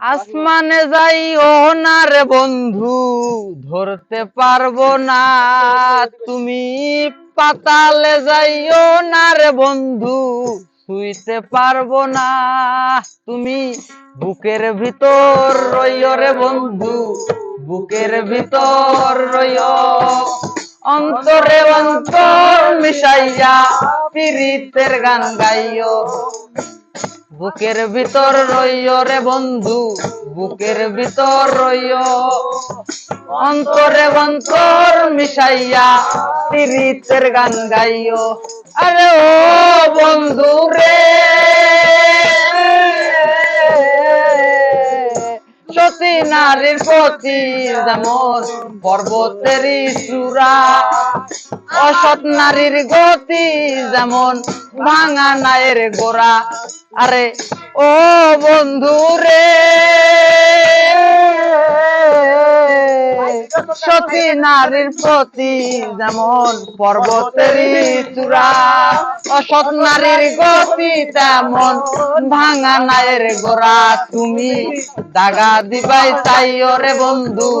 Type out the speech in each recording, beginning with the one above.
আসমানে যাইও না রে বন্ধু, ধরতে পারব না। তুমি পাতালে যাইও না রে বন্ধু, শুইতে পারব না। তুমি বুকের ভিতর রইও রে বন্ধু, বুকের ভিতর রইও। অন্তরে অন্তর মিশাইয়া পিরিতের গান গাইও। বুকের ভিতর রইও রে বন্ধু, বুকের ভিতর রইও। অন্তরে অন্তর মিশাইয়া তিরিতের গান গাইও। আরে ও বন্ধু রে। সতী নারীর প্রতি যেমন পর্বতের চূড়া অসৎ নারীর গতি যেমন ভাঙা নায়ের গোড়া আরে, ও বন্ধু রে। সতী নারীর প্রতি যেমন পর্বতের চূড়া, অসৎ নারীর গতি তেমন ভাঙা নায়ের গোড়া। তুমি দাগা দিবাই চাইও রে বন্ধু,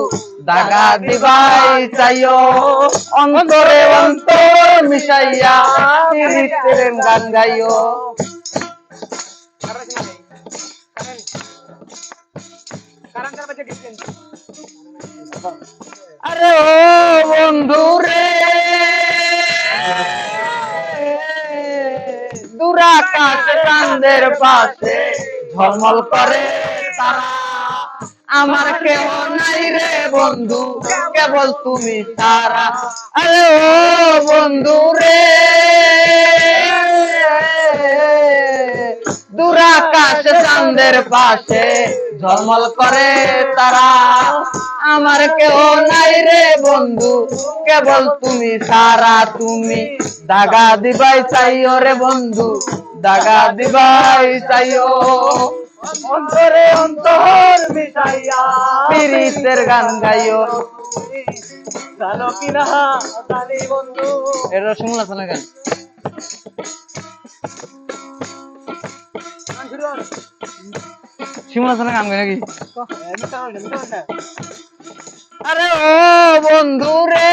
দাগা দিবাই চাইও। অন্তরে অন্তর মিশাইয়া গান গাইও। আরে ও বন্ধু রে। দুরাকাশ চাঁদের পাশে ঝলমল করে তারা। আমার কেউ নাই রে বন্ধু, কেবল তুমি তারা। আরে ও বন্ধু রে। দুরাকাশ চাঁদের পাশে ঝলমল করে তারা। আমার কেউ নাই রে বন্ধু, কেবল তুমি সারা তুমি। দাগা দিবাই চাইও রে বন্ধু, দাগা দিবাই চাইও। অন্তরে অন্তর মিশাইয়া পিরিতের গান গাইও। জানো কি না বন্ধু। এটা শোনা গান শিমলা শোনা গান গাই নাকি? আরে ও বন্ধু রে